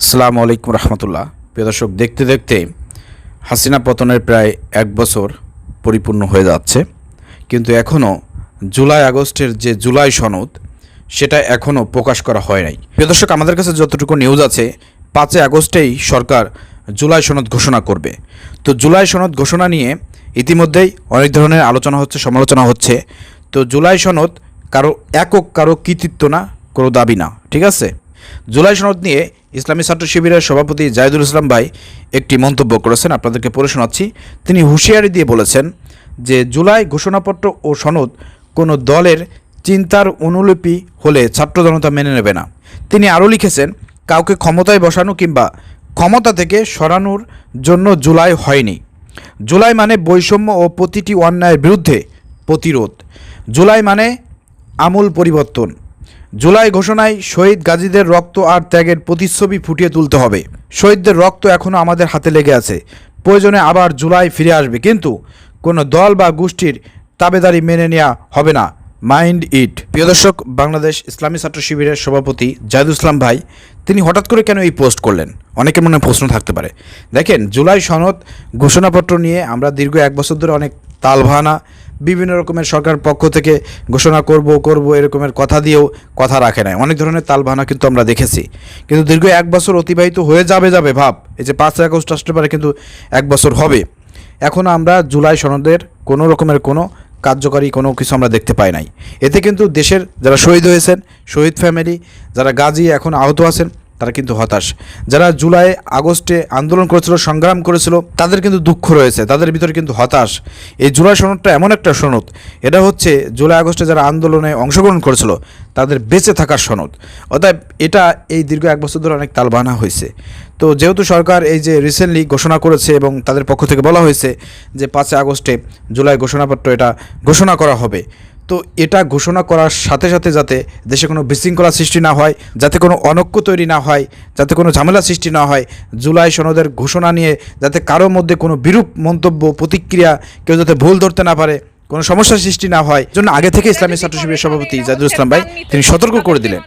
আসসালামু আলাইকুম রহমতুল্লাহ। প্রিয় দর্শক, দেখতে দেখতে হাসিনা পতনের প্রায় এক বছর পরিপূর্ণ হয়ে যাচ্ছে। কিন্তু এখনও জুলাই আগস্টের যে জুলাই সনদ, সেটা এখনও প্রকাশ করা হয় নাই। প্রিয় দর্শক, আমাদের কাছে যতটুকু নিউজ আছে, পাঁচই আগস্টেই সরকার জুলাই সনদ ঘোষণা করবে। তো জুলাই সনদ ঘোষণা নিয়ে ইতিমধ্যেই অনেক ধরনের আলোচনা হচ্ছে, সমালোচনা হচ্ছে। তো জুলাই সনদ কারও একক, কারও কৃতিত্ব না, কোনো দাবি না, ঠিক আছে? জুলাই সনদ নিয়ে ইসলামী ছাত্র শিবিরের সভাপতি জাহিদুল ইসলাম ভাই একটি মন্তব্য করেছেন। আপনাদেরকে পড়ে শোনাচ্ছি। তিনি হুঁশিয়ারি দিয়ে বলেছেন যে, জুলাই ঘোষণাপত্র ও সনদ কোনো দলের চিন্তার অনুলিপি হলে ছাত্র জনতা মেনে নেবে না। তিনি আরও লিখেছেন, কাউকে ক্ষমতায় বসানো কিংবা ক্ষমতা থেকে সরানোর জন্য জুলাই হয়নি। জুলাই মানে বৈষম্য ও প্রতিটি অন্যায়ের বিরুদ্ধে প্রতিরোধ। জুলাই মানে আমূল পরিবর্তন। জুলাই ঘোষণায় শহীদ গাজীদের রক্ত আর ত্যাগের প্রতিচ্ছবি ফুটিয়ে তুলতে হবে। শহীদদের রক্ত এখনও আমাদের হাতে লেগে আছে। প্রয়োজনে আবার জুলাই ফিরে আসবে, কিন্তু কোনো দল বা গোষ্ঠীর তাবেদারি মেনে নেওয়া হবে না। Mind it. প্রিয় দর্শক, বাংলাদেশ ইসলামী ছাত্র শিবিরের সভাপতি জাহিদুল ইসলাম ভাই, তিনি হঠাৎ করে কেন এই পোস্ট করলেন? অনেকের মনে প্রশ্ন থাকতে পারে। দেখেন, জুলাই সনদ ঘোষণাপত্র নিয়ে আমরা দীর্ঘ এক বছর ধরে অনেক তালভানা বিভিন্ন রকমের সরকার পক্ষ থেকে ঘোষণা করব করব এরকমের কথা দিয়েও কথা রাখে নাই। অনেক ধরনের তালবাহানা কিন্তু আমরা দেখেছি। কিন্তু দীর্ঘ এক বছর অতিবাহিত হয়ে যাবে যাবে, ভাব। এই যে পাঁচ আগস্ট আসতে পারে কিন্তু এক বছর হবে। এখনও আমরা জুলাই সনদের কোনো রকমের কোনো কার্যকারী কোনো কিছু আমরা দেখতে পাই নাই। এতে কিন্তু দেশের যারা শহীদ হয়েছেন, শহীদ ফ্যামিলি যারা গাজী এখন আহত আছেন তারা কিন্তু হতাশ। যারা জুলাই, আগস্টে আন্দোলন করেছিল, সংগ্রাম করেছিল, তাদের কিন্তু দুঃখ রয়েছে, তাদের ভিতরে কিন্তু হতাশ। এই জুলাই সনদটা এমন একটা সনদ, এটা হচ্ছে জুলাই, আগস্টে যারা আন্দোলনে অংশগ্রহণ করেছিল, তাদের বেঁচে থাকার সনদ। অতএব এটা এই দীর্ঘ এক বছর ধরে অনেক তালবানা হয়েছে। তো যেহেতু সরকার এই যে রিসেন্টলি ঘোষণা করেছে এবং তাদের পক্ষ থেকে বলা হয়েছে যে পাঁচই আগস্টে জুলাই ঘোষণাপত্র এটা ঘোষণা করা হবে তো এটা ঘোষণা করার সাথে সাথে যাতে দেশে কোনো বিশৃঙ্খলা সৃষ্টি না হয়, যাতে কোনো অনৈক্য তৈরি না হয়, যাতে কোনো ঝামেলা সৃষ্টি না হয়, জুলাই সনদের ঘোষণা নিয়ে যাতে কারোর মধ্যে কোনো বিরূপ মন্তব্য, প্রতিক্রিয়া কেউ যাতে ভুল ধরতে না পারে, কোনো সমস্যার সৃষ্টি না হয় জন্য আগে থেকে ইসলামী ছাত্র শিবিরের সভাপতি জাহিদুল ইসলাম ভাই, তিনি সতর্ক করে দিলেন।